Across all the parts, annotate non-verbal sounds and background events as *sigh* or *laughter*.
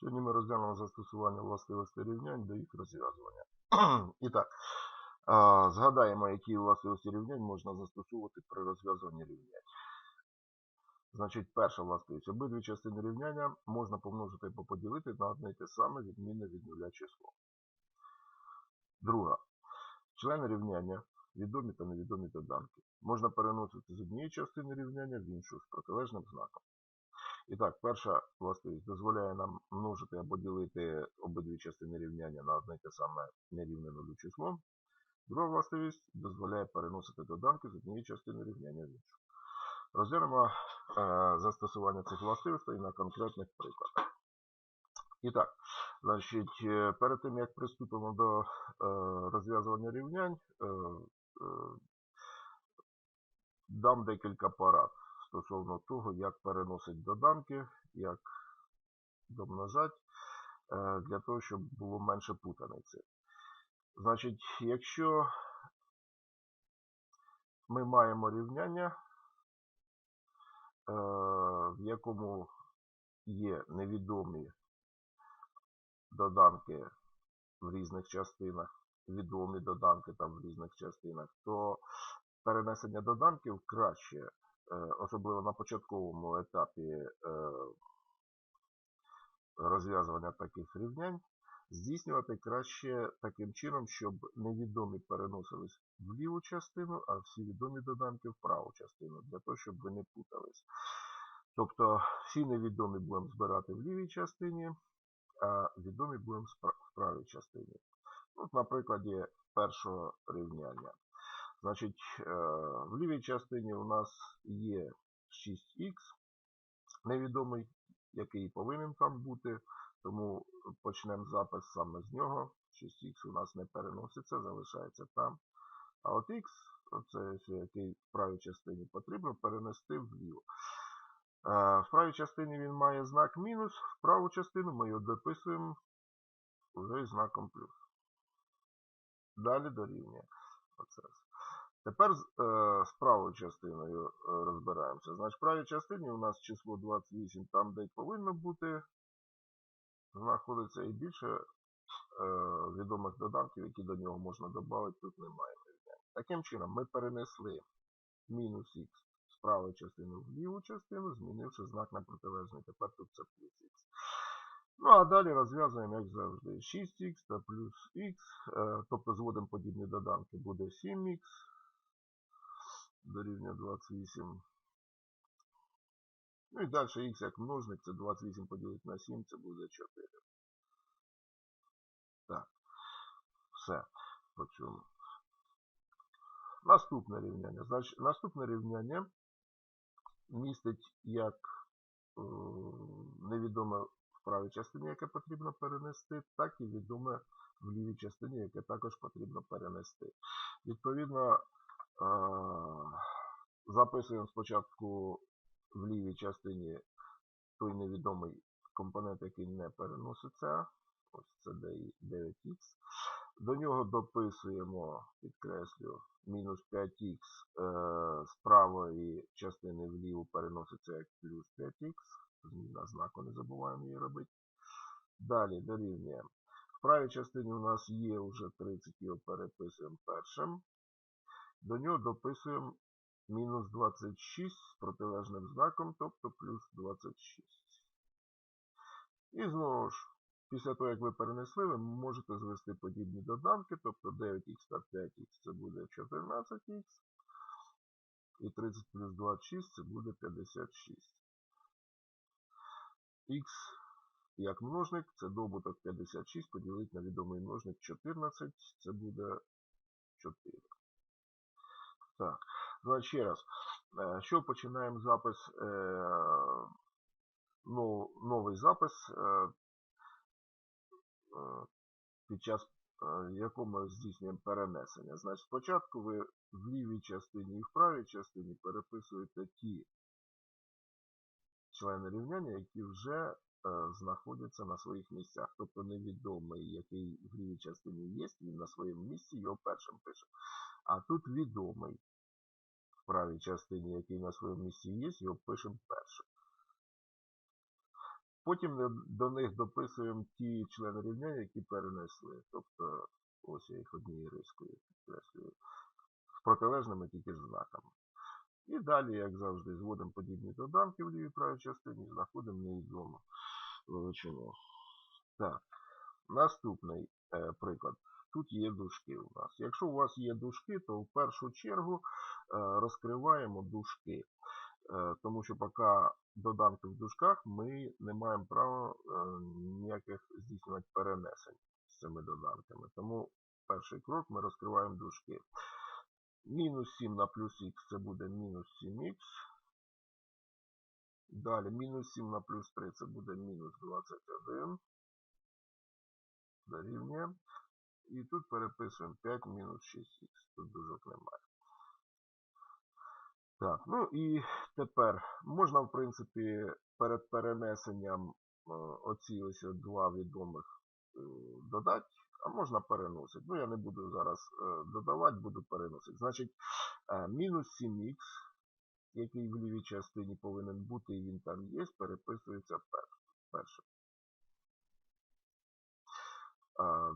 Сьогодні ми розглянемо застосування властивостей рівнянь до їх розв'язування. *clears throat* І так, згадаємо, які властивості рівнянь можна застосовувати при розв'язуванні рівнянь. Значить, перша властивість. Обидві частини рівняння можна помножити або поділити на одне й те саме відмінне від нуля число. Друга. Члени рівняння, відомі та невідомі доданки, можна переносити з однієї частини рівняння в іншу з протилежним знаком. І так, перша властивість дозволяє нам множити або ділити обидві частини рівняння на одне те саме нерівне нулю число. Друга властивість дозволяє переносити доданки з однієї частини рівняння в іншу. Розглянемо е, застосування цих властивостей на конкретних прикладах. І так, значить, е, перед тим як приступимо до е, розв'язування рівнянь, дам декілька порад стосовно того, як переносить доданки, як домножать, е, для того, щоб було менше путаниці. Значить, якщо ми маємо рівняння, е, в якому є невідомі доданки в різних частинах, відомі доданки там в різних частинах, то перенесення доданків краще, особливо на початковому етапі е, розв'язування таких рівнянь, здійснювати краще таким чином, щоб невідомі переносились в ліву частину, а всі відомі доданки в праву частину, для того, щоб ви не путались. Тобто всі невідомі будемо збирати в лівій частині, а відомі будемо в правій частині. От на прикладі першого рівняння. Значить, е, в лівій частині у нас є 6х, невідомий, який повинен там бути, тому почнемо запис саме з нього. 6х у нас не переноситься, залишається там. А от х, це який в правій частині потрібно перенести вліво. Е, в правій частині він має знак мінус, в праву частину ми його дописуємо вже із знаком плюс. Далі дорівнює. Оце. Тепер з, е, правою частиною е, розбираємося. Значить, в правій частині у нас число 28, там, де й повинно бути, знаходиться і більше е, відомих доданків, які до нього можна додати, тут немає. Таким чином, ми перенесли мінус х з правої частини в ліву частину, змінивши знак на протилежний. Тепер тут це плюс х. Ну, а далі розв'язуємо, як завжди, 6х та плюс х, тобто зводимо подібні доданки, буде 7х дорівнює 28. Ну і далі х як множник, це 28 поділити на 7, це буде 4. Так, все по. Наступне рівняння. Значить, наступне рівняння містить як е, невідоме в правій частині, яке потрібно перенести, так і відоме в лівій частині, яке також потрібно перенести. Відповідно, записуємо спочатку в лівій частині той невідомий компонент, який не переноситься. Ось це 9х. До нього дописуємо, підкреслю, мінус 5х е, з правої частини вліву переноситься як плюс 5х. Зміна знаку, не забуваємо її робити. Далі дорівнюємо. В правій частині у нас є вже 30, його переписуємо першим. До нього дописуємо мінус 26 з протилежним знаком, тобто плюс 26. І знову ж, після того, як ви перенесли, ви можете звести подібні доданки, тобто 9х та 5х це буде 14х. І 30 плюс 26 це буде 56. Х як множник це добуток 56 поділити на відомий множник 14, це буде 4. Так, ну ще раз. Е, що починаємо запис, е, новий запис, е, під час якого ми здійснюємо перенесення. Значить, спочатку ви в лівій частині і в правій частині переписуєте ті члени рівняння, які вже знаходяться на своїх місцях. Тобто невідомий, який в лівій частині є, він на своєму місці його першим пише. А тут відомий правій частині, який на своєму місці є, його пишемо першим. Потім до них дописуємо ті члени рівняння, які перенесли. Тобто, ось я їх однією рискою підкреслюю. З протилежними тільки знаками. І далі, як завжди, зводимо подібні доданки в лівій правій частині, знаходимо невідому величину. Так, наступний е, приклад. Тут є дужки у нас. Якщо у вас є дужки, то в першу чергу е, розкриваємо дужки. Е, тому що поки доданки в дужках, ми не маємо права е, ніяких здійснювати перенесень з цими доданками. Тому перший крок ми розкриваємо дужки. Мінус 7 на плюс х це буде мінус 7х. Далі мінус 7 на плюс 3 це буде мінус 21. Дорівнює. І тут переписуємо 5 мінус 6х. Тут дужок немає. Так, ну і тепер можна, в принципі, перед перенесенням е, оці ось два відомих е, додати, а можна переносити. Ну, я не буду зараз е, додавати, буду переносити. Значить, мінус 7х, який в лівій частині повинен бути, і він там є, переписується пер- першим.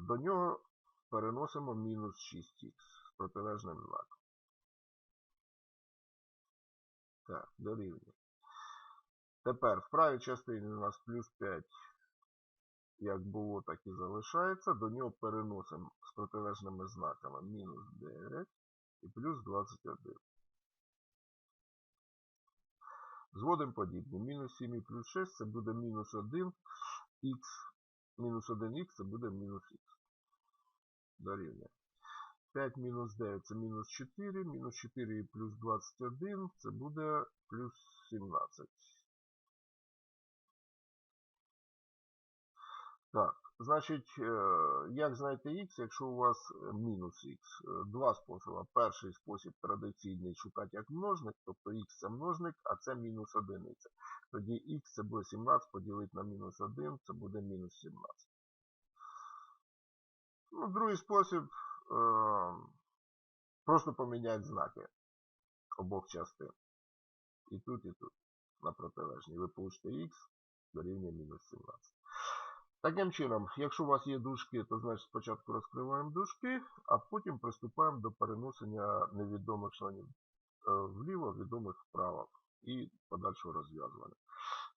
До нього переносимо мінус 6х з протилежним знаком. Так, дорівнює. Тепер в правій частині у нас плюс 5, як було, так і залишається. До нього переносимо з протилежними знаками мінус 9 і плюс 21. Зводимо подібні. Мінус 7 і плюс 6 це буде мінус 1 х. Мінус 1х це буде мінус х. Дорівнює. 5 мінус 9 це мінус 4, мінус 4 і плюс 21 це буде плюс 17. Так, значить, е, як знайти х, якщо у вас е, мінус х? Е, Два способи. Перший спосіб традиційний шукати як множник, тобто х це множник, а це мінус одиниця. Тоді х це буде 17 поділити на мінус 1, це буде мінус 17. Ну, другий спосіб е, просто поміняти знаки обох частин. І тут, і тут. На протилежній. Ви получите х дорівнює мінус 17. Таким чином, якщо у вас є дужки, то значить спочатку розкриваємо дужки, а потім приступаємо до переносення невідомих членів е, вліво, відомих вправо і подальшого розв'язування.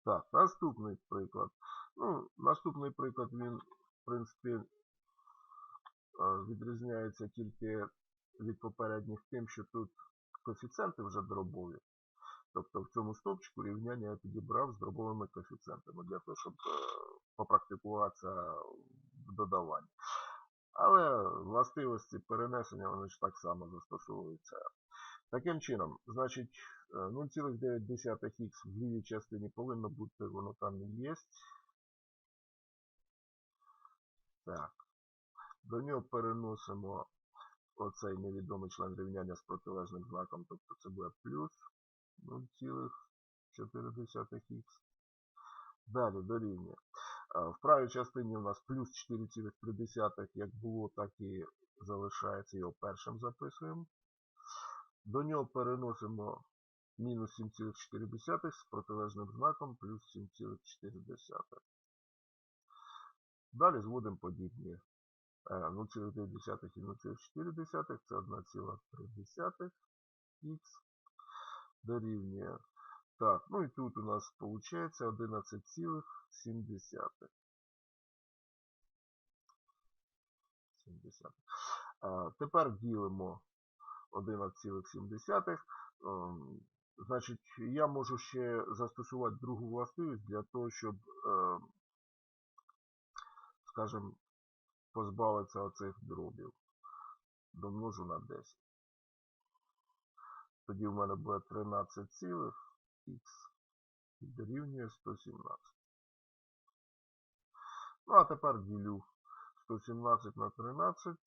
Так, наступний приклад. Ну, Наступний приклад, він, в принципі, відрізняється тільки від попередніх тим, що тут коефіцієнти вже дробові. Тобто в цьому стовпчику рівняння я підібрав з дробовими коефіцієнтами для того, щоб е, попрактикуватися в додаванні. Але властивості перенесення вони ж так само застосовуються. Таким чином, значить, е, 0,9х в лівій частині повинно бути, воно там і є. Так. До нього переносимо оцей невідомий член рівняння з протилежним знаком, тобто це буде плюс 0,4х. Далі дорівнює. А, В правій частині у нас плюс 4,3, як було, так і залишається. Його першим записуємо. До нього переносимо мінус 7,4 з протилежним знаком плюс 7,4. Далі зводимо подібні. Е, 0,9 і 0,4 це 1,3х дорівнює. Так, ну і тут у нас виходить 11,7. 70. А, тепер ділимо 11,7. Ем, Значить, я можу ще застосувати другу властивість для того, щоб, е, скажімо, позбавитися оцих дробів. Домножу на 10. Тоді в мене буде 13,х і дорівнює 117. Ну, а тепер ділю 117 на 13.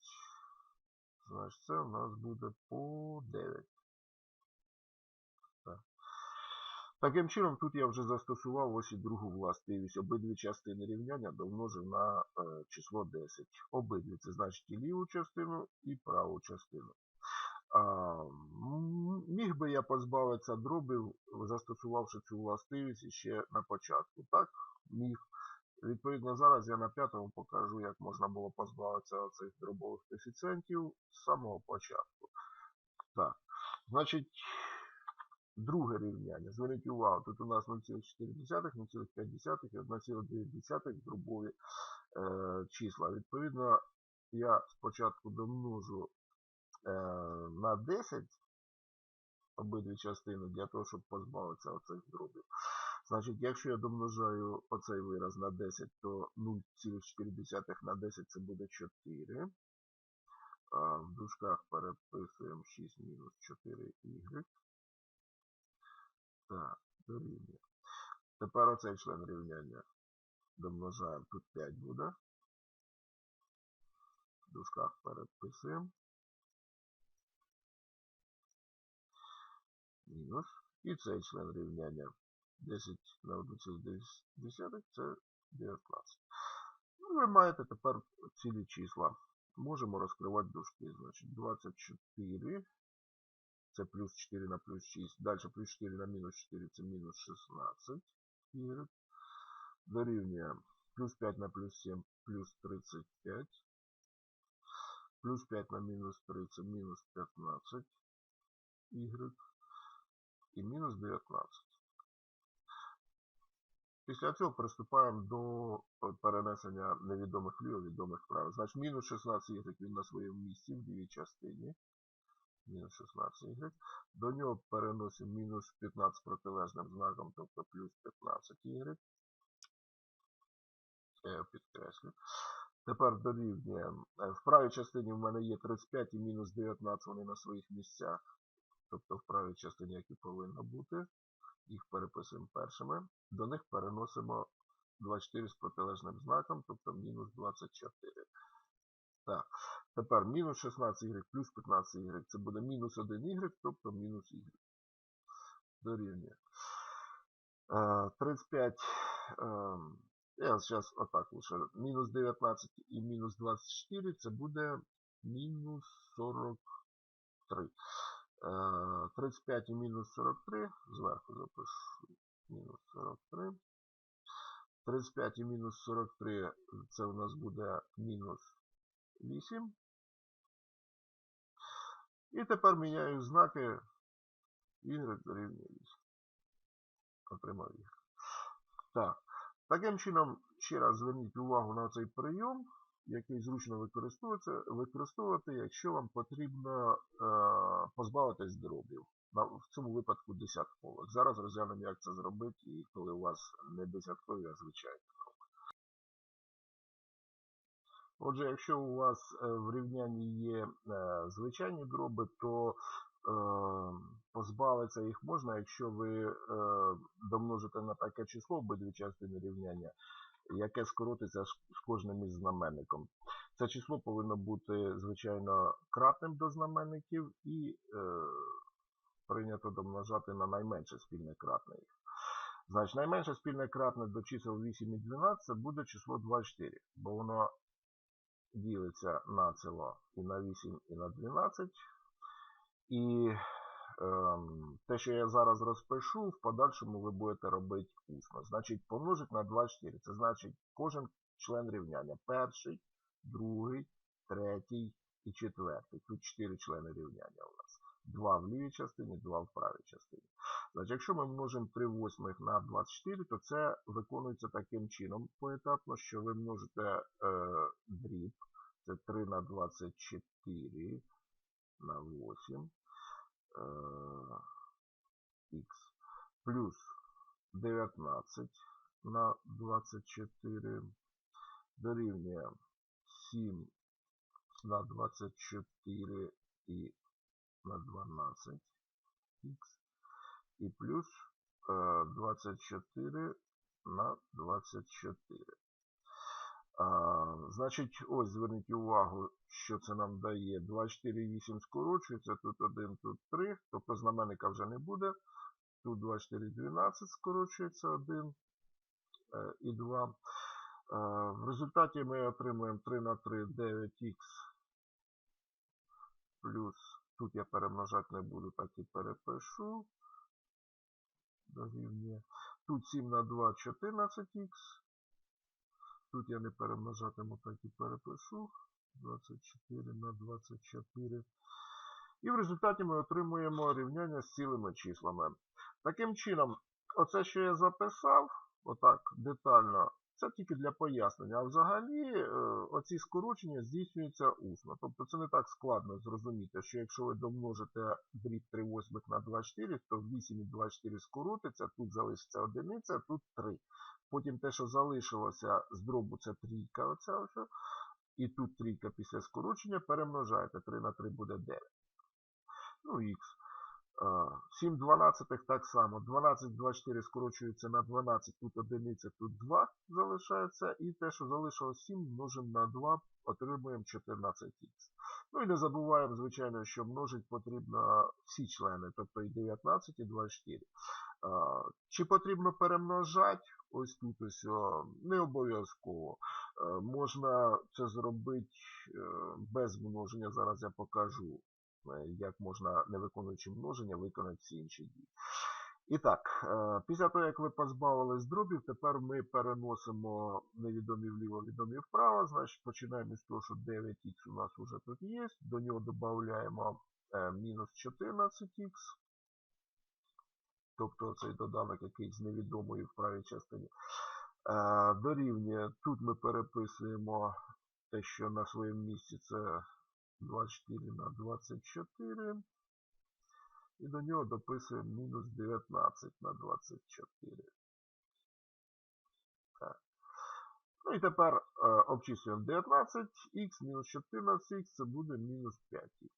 Значить, це у нас буде по 9. Так. Таким чином, тут я вже застосував ось і другу властивість. Обидві частини рівняння домножив на е, число 10. Обидві, це значить і ліву частину, і праву частину. Міг би я позбавитися дробів, застосувавши цю властивість ще на початку. Так, міг. Відповідно, зараз я на п'ятому покажу, як можна було позбавитися цих дробових коефіцієнтів з самого початку. Так, значить, друге рівняння. Зверніть увагу, тут у нас 0,4, 0,5 і 1,9 дробові е, числа. Відповідно, я спочатку домножу е, на 10 обидві частини для того, щоб позбавитися оцих дробів. Значить, якщо я домножаю оцей вираз на 10, то 0,4 на 10 це буде 4. В дужках переписуємо 6 мінус 4y. Так, дорівнює. Тепер оцей член рівняння домножаємо. Тут 5 буде. В дужках переписуємо. Мінус. І цей член рівняння 10 на 1,9 це 19. Ну, ви маєте тепер цілі числа. Можемо розкривати дужки. Значить, 24. Це плюс 4 на плюс 6. Далі плюс 4 на мінус 4 це мінус 16. Y. Дорівнює плюс 5 на плюс 7 плюс 35. Плюс 5 на мінус 3 це мінус 15. Y. І мінус 19. Після цього приступаємо до е, перенесення невідомих вліво відомих вправо. Значить, мінус 16 y він на своєму місці в лівій частині. Мінус 16 y. До нього переносимо мінус 15 протилежним знаком, тобто плюс 15 y. Я підкреслю. Тепер дорівнюємо. Е, В правій частині в мене є 35 і мінус 19, вони на своїх місцях. Тобто в правій частині, як і повинно бути. Їх переписуємо першими. До них переносимо 24 з протилежним знаком, тобто мінус 24. Так, тепер мінус 16y плюс 15y. Це буде мінус 1y, тобто мінус y. Дорівнює. Е, 35. е, Я зараз отак лише. Мінус 19 і мінус 24 це буде мінус 43. Е, 35 і мінус 43. Зверху запишу мінус 43. 35 і мінус 43 це у нас буде мінус 8. І тепер міняю знаки y дорівнює 8. Отримав y. Так. Таким чином, ще раз зверніть увагу на цей прийом, який зручно використовується, використовувати, якщо вам потрібно е, позбавитись дробів. В цьому випадку десяткових. Зараз розглянемо, як це зробити, і коли у вас не десяткові, а звичайні. Отже, якщо у вас е, в рівнянні є е, звичайні дроби, то е, позбавитися їх можна, якщо ви домножите на таке число обидві частини рівняння, яке скоротиться з кожним із знаменником. Це число повинно бути, звичайно, кратним до знаменників і прийнято домножати на найменше спільне кратне їх. Значить, найменше спільне кратне до чисел 8 і 12 це буде число 24, бо воно ділиться націло і на 8, і на 12. І ем, те, що я зараз розпишу, в подальшому ви будете робити усно. Значить, помножить на 24. Це значить кожен член рівняння. Перший, другий, третій і четвертий. Тут 4 члени рівняння у нас. Два в лівій частині, два в правій частині. Значить, якщо ми множимо 3 восьмих на 24, то це виконується таким чином поетапно, що ви множите е, дріб. Це 3 на 24 на 8 е, х плюс 19 на 24 дорівнює 7 на 24 і на 12 х і плюс е, 24 на 24. А, значить, ось зверніть увагу, що це нам дає. 24 і 8 скорочується, тут 1, тут 3, тобто знаменника вже не буде. Тут 24 і 12 скорочується 1 е, і 2. Е, в результаті ми отримуємо 3 на 3 9х плюс, тут я перемножати не буду, так і перепишу. Дорівнює Тут 7 на 2 14х. Тут я не перемножатиму, так і перепишу. 24 на 24. І в результаті ми отримуємо рівняння з цілими числами. Таким чином, оце, що я записав, отак детально, це тільки для пояснення. А взагалі е, оці скорочення здійснюються усно. Тобто це не так складно зрозуміти, що якщо ви домножите дріб 3 восьмих на 24, то 8 і 24 скоротиться, тут залишиться одиниця, тут 3. Потім те, що залишилося з дробу, це трійка. Оця ось. І тут трійка після скорочення перемножаєте. 3 на 3 буде 9. Ну, х. 7 дванадцятих так само. 12, 24 скорочується на 12, тут одиниця, тут 2 залишається. І те, що залишилось 7, множимо на 2, отримуємо 14х. Ну і не забуваємо, звичайно, що множити потрібно всі члени, тобто і 19, і 24. Чи потрібно перемножати? Ось тут ось не обов'язково. Можна це зробити е, без множення. Зараз я покажу. Е, як можна, не виконуючи множення, виконати всі інші дії. І так, е, після того, як ви позбавились дробів, тепер ми переносимо невідомі вліво, відомі вправо. Значить, починаємо з того, що 9х у нас вже тут є. До нього додаємо е, мінус 14х. Тобто цей доданок який з невідомої в правій частині. Дорівнює, тут ми переписуємо те, що на своєму місці це 24 на 24. І до нього дописуємо мінус 19 на 24. Так. Ну і тепер е, обчислюємо 19х мінус 14х, це буде мінус 5х.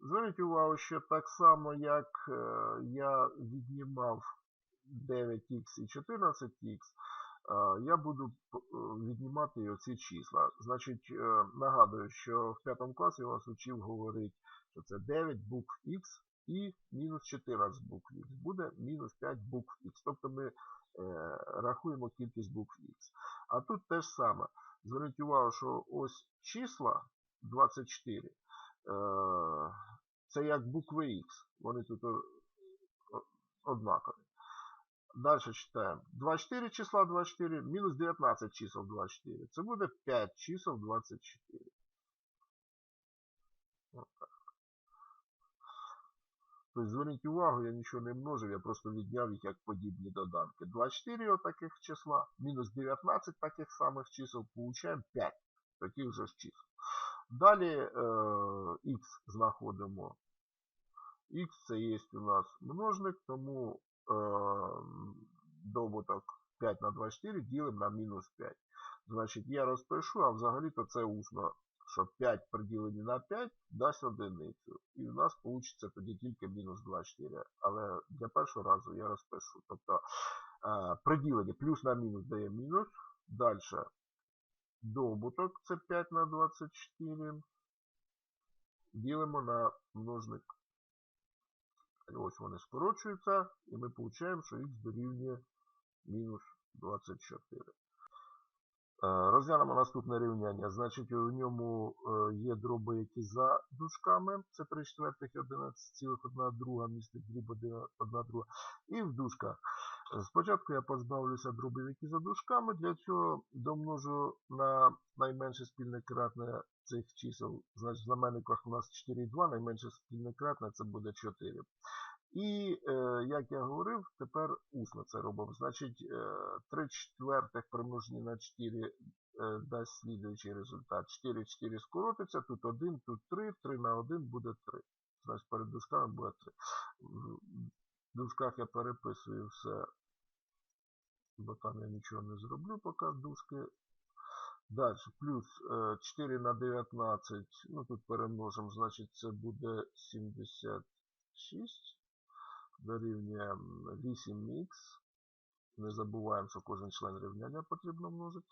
Зверніть увагу, що так само, як е, я віднімав 9х і 14х, я буду е, віднімати оці числа. Значить, е, нагадую, що в 5 класі я вас учив говорити, що це 9 букв Х і мінус 14 букв Х. Буде мінус 5 букв Х. Тобто ми е, рахуємо кількість букв Х. А тут те ж саме. Зверніть увагу, що ось числа 24 е, це як букви Х. Вони тут однакові. Далі читаємо. 24 числа 24 мінус 19 чисел 24. Це буде 5 чисел 24. Отак. Тобто, зверніть увагу, я нічого не множив, я просто відняв їх як подібні доданки. 24 отаких числа, мінус 19 таких самих чисел, получаємо 5 таких же чисел. Далі е, х знаходимо. Х це є у нас множник, тому добуток 5 на 24 ділимо на мінус 5. Значить, я розпишу, а взагалі-то це усно, що 5 приділені на 5 дасть одиницю. І в нас вийде тоді тільки мінус 24. Але для першого разу я розпишу. Тобто приділення плюс на мінус дає мінус. Далі добуток це 5 на 24. Ділимо на множник Ось вони скорочуються, і ми отримуємо, що х дорівнює мінус 24. Е, розглянемо наступне рівняння. Значить, у ньому е, є дроби, які за дужками. Це 3 четвертих і 11,1 друга, містить дріб 1 друга. І в дужках. Спочатку я позбавлюся дробів, які за дужками. Для цього домножу на найменше спільне кратне цих чисел. Значить, в знаменниках у нас 4,2, найменше спільне кратне це буде 4. І, е, як я говорив, тепер усно це робимо. Значить, е, 3 четвертих примножені на 4 е, дасть слідуючий результат. 4 4 скоротиться, тут 1, тут 3, 3 на 1 буде 3. Значить, перед дужками буде 3. В дужках я переписую все, бо там я нічого не зроблю, поки дужки. Далі, плюс 4 на 19, ну тут перемножимо, значить це буде 76 дорівнює 8х. Не забуваємо, що кожен член рівняння потрібно множити.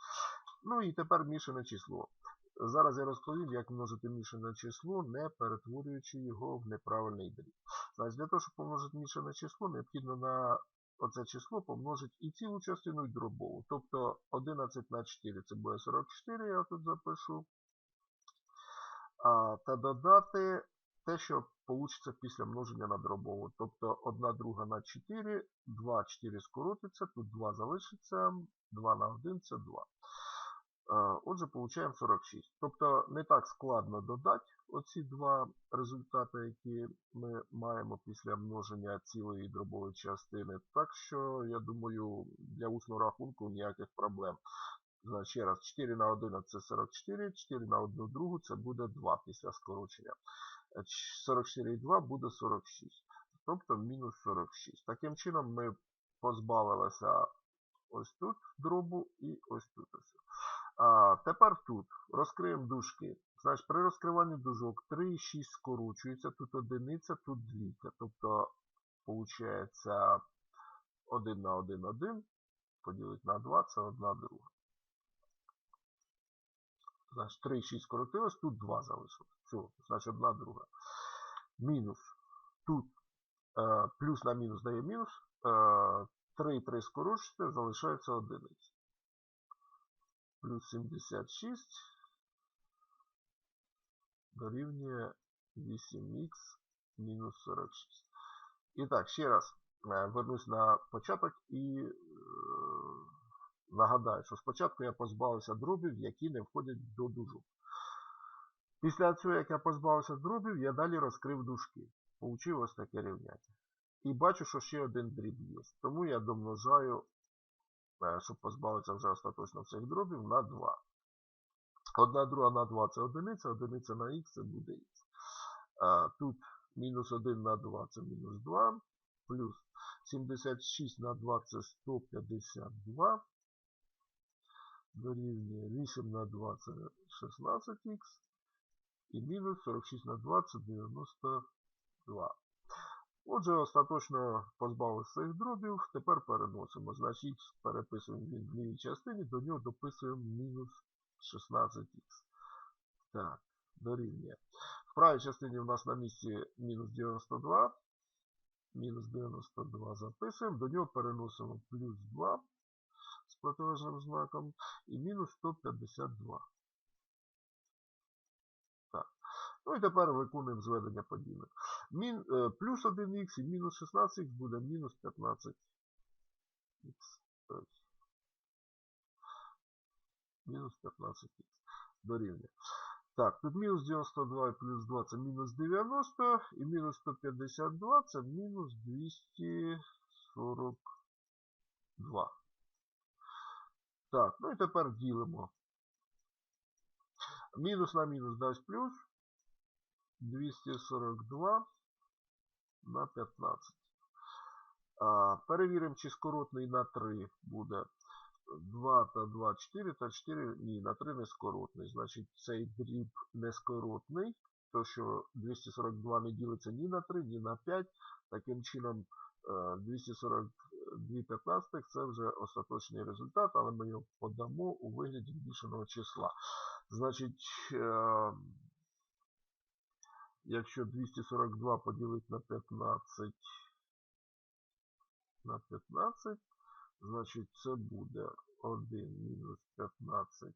Ну і тепер мішане число. Зараз я розповім, як множити мішане число, не перетворюючи його в неправильний дріб. Значить, Для того, щоб помножити мішане число, необхідно на оце число помножить і цілу частину, і дробову. Тобто 11 на 4 це буде 44, я тут запишу. А, Та додати те, що получиться після множення на дробову. Тобто 1 друга на 4, 2, 4 скоротиться, тут 2 залишиться, 2 на 1 це 2. Отже, получаємо 46. Тобто не так складно додати оці два результати, які ми маємо після множення цілої дробової частини. Так що, я думаю, для усного рахунку ніяких проблем. Значить, ще раз, 4 на 11 це 44, 4 на 1 другу це буде 2 після скорочення. Е, 44,2 буде 46. Тобто мінус 46. Таким чином ми позбавилися ось тут дробу і ось тут. ось. А, тепер тут розкриємо дужки. Значить, при розкриванні дужок 3 і 6 скорочується, тут одиниця, тут двійка. Тобто, виходить 1 на 1, 1, поділити на 2, це 1 друга. Значить, 3 і 6 скоротилось, тут 2 залишилось. Все, значить 1 друга. Мінус. Тут е, плюс на мінус дає мінус. Е, 3 і 3 скорочується, залишається одиниця. Плюс 76 дорівнює 8х мінус 46. І так, ще раз е, вернусь на початок і е, нагадаю, що спочатку я позбавився дробів, які не входять до дужок. Після цього, як я позбавився дробів, я далі розкрив дужки. Получив ось таке рівняння. І бачу, що ще один дріб є. Тому я домножаю, щоб позбавитися вже остаточно цих дробів, на 2. Одна друга на 2 це одиниця, одиниця на х це буде х. Тут мінус 1 на 2 це мінус 2, плюс 76 на 2 це 152. Дорівнює 8 на 2 це 16х. І мінус 46 на 2 це 92. Отже, остаточно позбавилися цих дробів. Тепер переносимо. Значить, переписуємо він в лівій частині, до нього дописуємо мінус 16х. Так, дорівнює. В правій частині у нас на місці мінус 92. Мінус 92 записуємо, до нього переносимо плюс 2 з протилежним знаком і мінус 152. Ну і тепер виконуємо зведення подібних. Мін, е, плюс 1х і мінус 16х буде мінус 15х. Мінус 15х. Дорівнює. Так, тут мінус 92 і плюс 2 це мінус 90, і мінус 152 це мінус 242. Так, ну і тепер ділимо. Мінус на мінус дасть плюс 242 на 15. А, Перевіримо, чи скоротний на 3 буде 2 та 2, 4 та 4, ні, на 3 не скоротний. Значить, цей дріб не скоротний, то що 242 не ділиться ні на 3, ні на 5. Таким чином, 242 15 це вже остаточний результат, але ми його подамо у вигляді збільшеного числа. Значить, е, якщо 242 поділити на 15 на 15, значить це буде 1 мінус 15,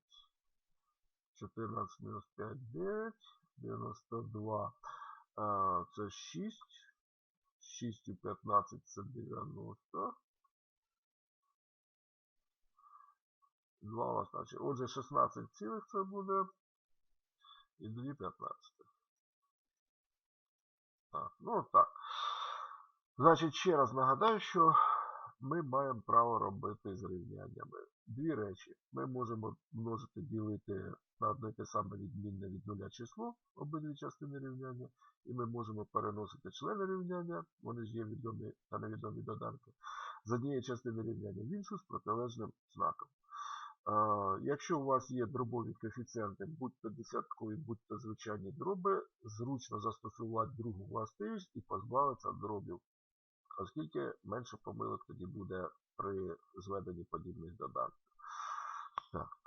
14 мінус 5, 9, 92, а, це 6, 6 і 15 це 90. 2 у вас значить. Отже, 16 цілих це буде і 2 15. Так, ну так. Значить, ще раз нагадаю, що ми маємо право робити з рівняннями. Дві речі. Ми можемо множити ділити на одне те саме відмінне від нуля число, обидві частини рівняння, і ми можемо переносити члени рівняння, вони ж є відомі та невідомі доданки, з однієї частини рівняння в іншу з протилежним знаком. Якщо у вас є дробові коефіцієнти, будь-то десяткові, будь-то звичайні дроби, зручно застосувати другу властивість і позбавитися дробів, оскільки менше помилок тоді буде при зведенні подібних додатків. Так.